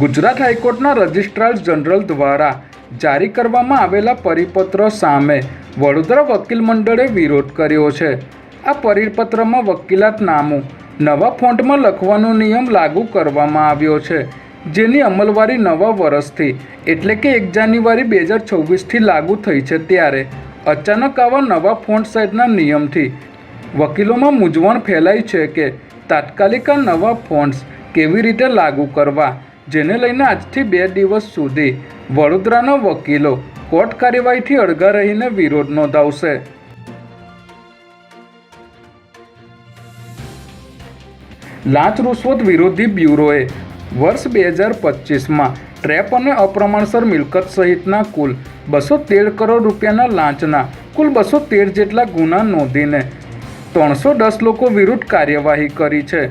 ગુજરાત હાઈકોર્ટના registrar general દ્વારા જારી કરવામાં આવેલા પરિપત્ર સામે વડોદરા વકીલ મંડળે વિરોધ કર્યો છે. આ પરિપત્રમાં વકીલાત નામું નવા ફોન્ટમાં લખવાનો નિયમ લાગુ કરવામાં આવ્યો છે, જેની અમલવારી નવા વર્ષથી એટલે કે એક જાન્યુઆરી બે હજાર છવ્વીસથી લાગુ થઈ છે ત્યારે. અચાનક આવા નવા ફોન્ટ સાઇઝના નિયમથી વકીલોમાં મૂંઝવણ ફેલાઈ છે કે તાત્કાલિક નવા ફોન્ટ્સ કેવી રીતે લાગુ કરવા જેને લઈને આજથી બે દિવસ સુધી વડોદરાના વકીલો કોર્ટ કાર્યવાહીથી અળગા રહીને વિરોધ નોંધાવશે. લાંચ રૂશ્વત વિરોધી બ્યુરોએ વર્ષ બે હજાર પચીસમાં ટ્રેપ અને અપ્રમાણસર મિલકત સહિતના કુલ બસો તેર કરોડ રૂપિયાના લાંચના કુલ બસો તેર જેટલા ગુના નોંધીને ત્રણસો દસ લોકો વિરુદ્ધ કાર્યવાહી કરી છે.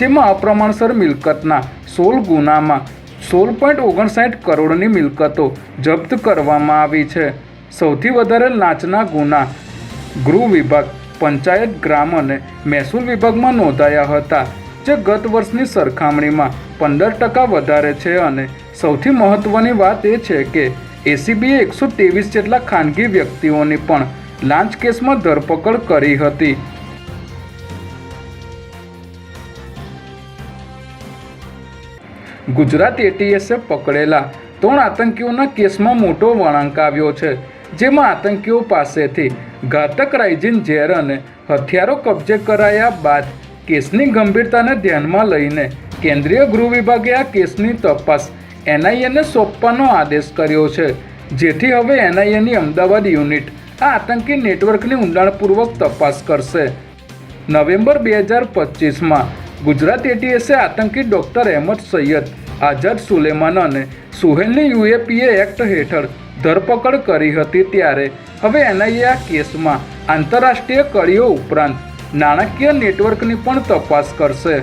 જેમાં અપ્રમાણસર મિલકતના સોળ ગુનામાં સોળ પોઈન્ટ ઓગણસાઠ કરોડની મિલકતો જપ્ત કરવામાં આવી છે. સૌથી વધારે લાંચના ગુના ગૃહ વિભાગ, પંચાયત, ગ્રામ અને મહેસૂલ વિભાગમાં નોંધાયા હતા, જે ગત વર્ષની સરખામણીમાં પંદર ટકા વધારે છે અને સૌથી મહત્ત્વની વાત એ છે કે એસીબીએ એકસો ત્રેવીસ જેટલા ખાનગી વ્યક્તિઓની પણ લાંચ કેસમાં ધરપકડ કરી હતી. ગુજરાત એટીએસે પકડેલા. ત્રણ આતંકીઓના કેસમાં મોટો વળાંક આવ્યો છે, જેમાં આતંકીઓ પાસેથી ઘાતક રાઇજિન ઝેર અને હથિયારો કબજે કરાયા બાદ કેસની ગંભીરતાને ધ્યાનમાં લઈને કેન્દ્રીય ગૃહ વિભાગે આ કેસની તપાસ એનઆઈએને સોંપવાનો આદેશ કર્યો છે, જેથી હવે એનઆઈએની અમદાવાદ યુનિટ આ આતંકી નેટવર્કની ઊંડાણપૂર્વક તપાસ કરશે. નવેમ્બર બે હજાર પચીસમાં ગુજરાત એટીએસે આતંકી ડૉક્ટર અહેમદ સૈયદ, આઝાદ સુલેમાન અને સુહેલની યુએપીએ એક્ટ હેઠળ ધરપકડ કરી હતી ત્યારે. હવે એનઆઈએ આ કેસમાં આંતરરાષ્ટ્રીય કડીઓ ઉપરાંત નાણાકીય નેટવર્કની પણ તપાસ કરશે.